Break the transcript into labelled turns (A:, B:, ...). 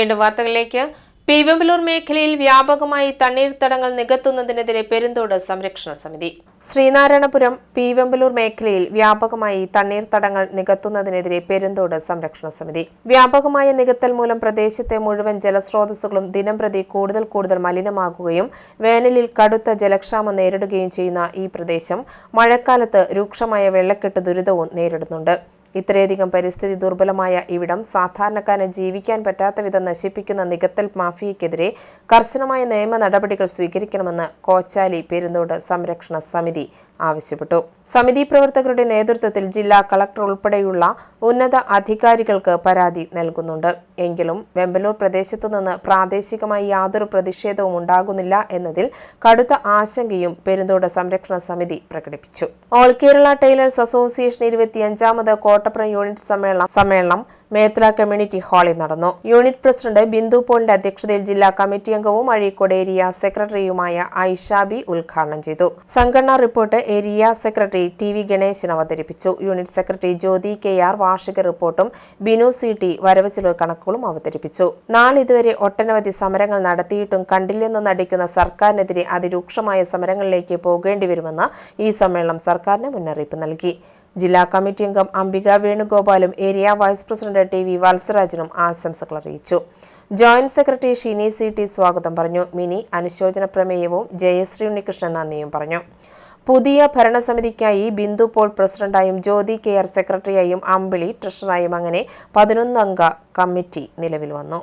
A: വീണ്ടും വാർത്തകളിലേക്ക്. പീവമ്പലൂർ മേഖലയിൽ വ്യാപകമായി തണ്ണീർത്തടങ്ങൾ നികത്തുന്നതിനെതിരെ പെരുന്തോട് സംരക്ഷണ സമിതി. ശ്രീനാരായണപുരം പീവമ്പലൂർ മേഖലയിൽ വ്യാപകമായി തണ്ണീർത്തടങ്ങൾ നികത്തുന്നതിനെതിരെ പെരുന്തോട് സംരക്ഷണ സമിതി. വ്യാപകമായ നികത്തൽ മൂലം പ്രദേശത്തെ മുഴുവൻ ജലസ്രോതസ്സുകളും ദിനംപ്രതി കൂടുതൽ കൂടുതൽ മലിനമാകുകയും വേനലിൽ കടുത്ത ജലക്ഷാമം നേരിടുകയും ചെയ്യുന്ന ഈ പ്രദേശം മഴക്കാലത്ത് രൂക്ഷമായ വെള്ളക്കെട്ട് ദുരിതവും നേരിടുന്നുണ്ട്. ഇത്രയധികം പരിസ്ഥിതി ദുർബലമായ ഇവിടം സാധാരണക്കാരന് ജീവിക്കാൻ പറ്റാത്ത വിധം നശിപ്പിക്കുന്ന നികത്തൽ മാഫിയയ്ക്കെതിരെ കർശനമായ നിയമ നടപടികൾ സ്വീകരിക്കണമെന്ന് കോച്ചാലി പെരുന്തോട് സംരക്ഷണ സമിതി ആവശ്യപ്പെട്ടു. സമിതി പ്രവർത്തകരുടെ നേതൃത്വത്തിൽ ജില്ലാ കളക്ടർ ഉൾപ്പെടെയുള്ള ഉന്നത അധികാരികൾക്ക് പരാതി നൽകുന്നുണ്ട്. എങ്കിലും വെമ്പലൂർ പ്രദേശത്തു നിന്ന് പ്രാദേശികമായി യാതൊരു പ്രതിഷേധവും ഉണ്ടാകുന്നില്ല എന്നതിൽ കടുത്ത ആശങ്കയും പെരുന്തോട് സംരക്ഷണ സമിതി പ്രകടിപ്പിച്ചു. ഓൾ കേരള ടൈലേഴ്സ് അസോസിയേഷൻ ഇരുപത്തിയഞ്ചാമത് കോട്ടപ്പുറം യൂണിറ്റ് സമ്മേളനം സമ്മേളനം മേത്തല കമ്മ്യൂണിറ്റി ഹാളിൽ നടന്നു. യൂണിറ്റ് പ്രസിഡന്റ് ബിന്ദു പോളിന്റെ അധ്യക്ഷതയിൽ ജില്ലാ കമ്മിറ്റി അംഗവും അഴീക്കോട് ഏരിയ സെക്രട്ടറിയുമായ ഐഷാബി ഉദ്ഘാടനം ചെയ്തു. സംഘടനാ report area secretary T V Ganesan അവതരിപ്പിച്ചു. Unit secretary Jyothi K R വാർഷിക റിപ്പോർട്ടും ബിനു സി ടി വരവ് ചെലവ് കണക്കുകളും അവതരിപ്പിച്ചു. നാളിതുവരെ ഒട്ടനവധി സമരങ്ങൾ നടത്തിയിട്ടും കണ്ടില്ലെന്ന് നടിക്കുന്ന സർക്കാരിനെതിരെ അതിരൂക്ഷമായ സമരങ്ങളിലേക്ക് പോകേണ്ടി വരുമെന്ന് ഈ സമ്മേളനം സർക്കാരിന് മുന്നറിയിപ്പ് നൽകി. ജില്ലാ കമ്മിറ്റി അംഗം Ambika വേണുഗോപാലും area vice president T V വത്സരാജനും ആശംസകൾ അറിയിച്ചു. Joint secretary Shini C T സ്വാഗതം പറഞ്ഞു. മിനി അനുശോചന പ്രമേയവും ജയശ്രീ ഉണ്ണികൃഷ്ണൻ നന്ദിയും പറഞ്ഞു. പുതിയ ഭരണസമിതിക്കായി ബിന്ദു പോൾ പ്രസിഡന്റായും ജ്യോതി കെ ആർ സെക്രട്ടറിയായും അമ്പിളി ട്രഷറായും അങ്ങനെ പതിനൊന്നംഗ കമ്മിറ്റി നിലവിൽ വന്നു.